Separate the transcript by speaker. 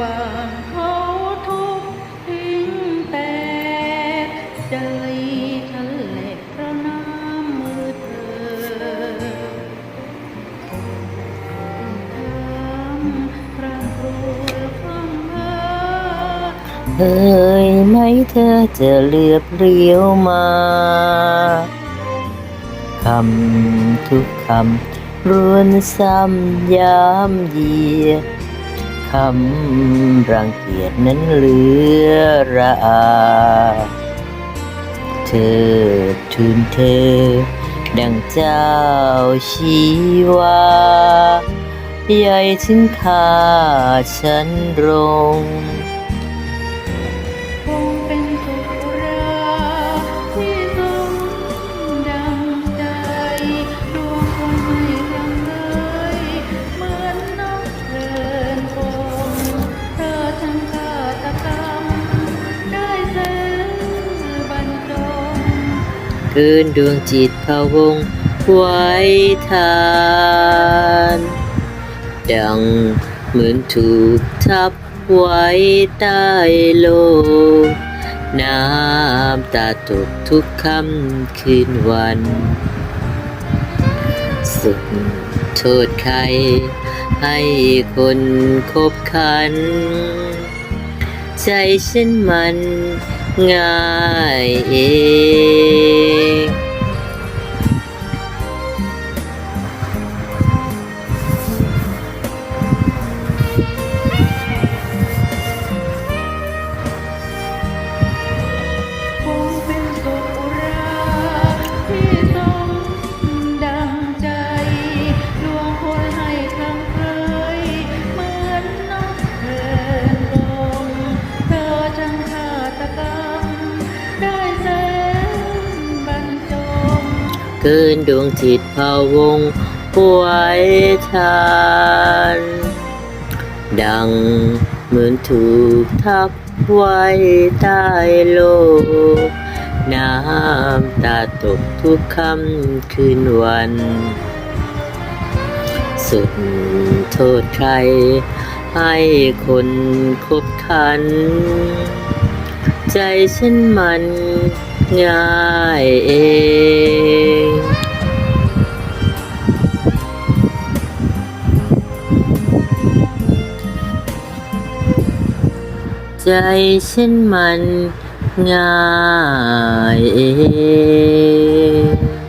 Speaker 1: บางเขาทุกข์ทิ้งแต่ใจฉันแหลกเพราะน้ำมือเธอทำพรางครวญฟังเธอ
Speaker 2: เอ่ยไหมเธอจะเลือบเรียวมาคำทุกคำรวนซ้ำย้ำเยีย คำรังเกียจนั้นเหลือระอาเธอทูนเธอ ดังเจ้าชีวาใหญ่ถึงข้าฉันรง
Speaker 1: เกินด
Speaker 2: วงจิตพะวงไว้ทาน ดังเหมือนถูกทับไว้ใต้โลกน้ำตาตกทุกค่ำคืนวัน สุดโทษใคร ให้คนคบคัน ใจฉันมัน ง่า เกินดวงจิตพะวงไว้ทาน ดังเหมือนถูกทับไว้ใต้โลก น้ำตาตกทุกคำคืนวัน สุดโทษใคร ให้คนคบคัน ใจฉันมันง่ายเอง ใจฉันมันง่ายเอง